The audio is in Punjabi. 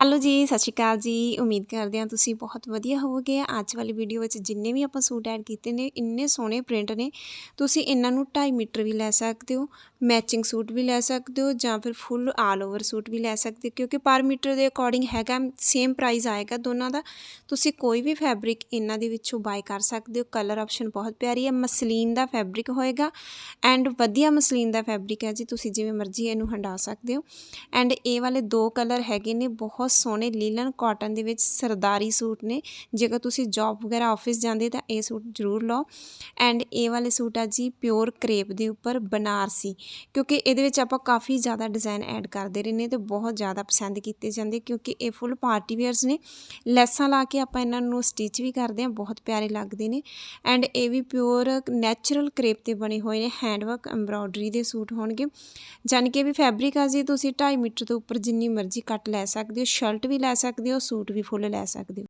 ਹੈਲੋ ਜੀ, ਸਤਿ ਸ਼੍ਰੀ ਅਕਾਲ ਜੀ। ਉਮੀਦ ਕਰਦੇ ਹਾਂ ਤੁਸੀਂ ਬਹੁਤ ਵਧੀਆ ਹੋਵੋਗੇ। ਅੱਜ ਵਾਲੀ ਵੀਡੀਓ ਵਿੱਚ ਜਿੰਨੇ ਵੀ ਆਪਾਂ ਸੂਟ ਐਡ ਕੀਤੇ ਨੇ, ਇੰਨੇ ਸੋਹਣੇ ਪ੍ਰਿੰਟ ਨੇ। ਤੁਸੀਂ ਇਹਨਾਂ ਨੂੰ 2.5 ਮੀਟਰ ਵੀ ਲੈ ਸਕਦੇ ਹੋ, ਮੈਚਿੰਗ ਸੂਟ ਵੀ ਲੈ ਸਕਦੇ ਹੋ ਜਾਂ ਫਿਰ ਫੁੱਲ ਆਲ ਓਵਰ ਸੂਟ ਵੀ ਲੈ ਸਕਦੇ ਹੋ। ਕਿਉਂਕਿ ਪਰ ਮੀਟਰ ਦੇ ਅਕੋਰਡਿੰਗ ਹੈਗਾ ਸੇਮ ਪ੍ਰਾਈਸ ਆਏਗਾ ਦੋਨਾਂ ਦਾ। ਤੁਸੀਂ ਕੋਈ ਵੀ ਫੈਬਰਿਕ ਇਹਨਾਂ ਦੇ ਵਿੱਚੋਂ ਬਾਈ ਕਰ ਸਕਦੇ ਹੋ। ਕਲਰ ਆਪਸ਼ਨ ਬਹੁਤ ਪਿਆਰੀ ਹੈ, ਮਸਲੀਨ ਦਾ ਫੈਬਰਿਕ ਹੋਏਗਾ। ਐਂਡ ਵਧੀਆ ਮਸਲੀਨ ਦਾ ਫੈਬਰਿਕ ਹੈ ਜੀ, ਤੁਸੀਂ ਜਿਵੇਂ ਮਰਜ਼ੀ ਇਹਨੂੰ ਹੰਡਾ ਸਕਦੇ ਹੋ। ਐਂਡ ਇਹ ਵਾਲੇ ਦੋ ਕਲਰ ਹੈਗੇ ਨੇ, ਬਹੁਤ ਸੋਹਣੇ ਲੀਲਨ ਕਾਟਨ ਦੇ ਵਿੱਚ ਸਰਦਾਰੀ ਸੂਟ ਨੇ। ਜੇਕਰ ਤੁਸੀਂ ਜੌਬ ਵਗੈਰਾ ਆਫਿਸ ਜਾਂਦੇ ਤਾਂ ਇਹ ਸੂਟ ਜ਼ਰੂਰ ਲਓ। ਐਂਡ ਇਹ ਵਾਲੇ ਸੂਟ ਆ ਜੀ ਪਿਓਰ ਕਰੇਪ ਦੇ ਉੱਪਰ ਬਨਾਰਸੀ। ਕਿਉਂਕਿ ਇਹਦੇ ਵਿੱਚ ਆਪਾਂ ਕਾਫੀ ਜ਼ਿਆਦਾ ਡਿਜ਼ਾਈਨ ਐਡ ਕਰਦੇ ਰਹਿੰਦੇ ਤੇ ਬਹੁਤ ਜ਼ਿਆਦਾ ਪਸੰਦ ਕੀਤੇ ਜਾਂਦੇ ਕਿਉਂਕਿ ਇਹ ਫੁੱਲ ਪਾਰਟੀ ਵੇਅਰਸ ਨੇ। ਲੈਸਾਂ ਲਾ ਕੇ ਆਪਾਂ ਇਹਨਾਂ ਨੂੰ ਸਟਿਚ ਵੀ ਕਰਦੇ ਹਾਂ, ਬਹੁਤ ਪਿਆਰੇ ਲੱਗਦੇ ਨੇ। ਐਂਡ ਇਹ ਵੀ ਪਿਓਰ ਨੈਚੁਰਲ ਕਰੇਪ ਤੇ ਬਣੇ ਹੋਏ ਨੇ ਹੈਂਡਵਰਕ ਐਮਬ੍ਰੋਇਡਰੀ ਦੇ ਸੂਟ ਹੋਣਗੇ। ਜਾਨ ਕਿ ਵੀ ਫੈਬਰਿਕ ਆ ਜੀ, ਤੁਸੀਂ 2.5 ਮੀਟਰ ਤੋਂ ਉੱਪਰ ਜਿੰਨੀ ਮਰਜ਼ੀ ਕੱਟ ਲੈ ਸਕਦੇ ਹੋ। ਸ਼ਰਟ ਵੀ ਲੈ ਸਕਦੇ ਹੋ ਸੂਟ ਵੀ ਫੁੱਲ ਲੈ ਸਕਦੇ ਹੋ।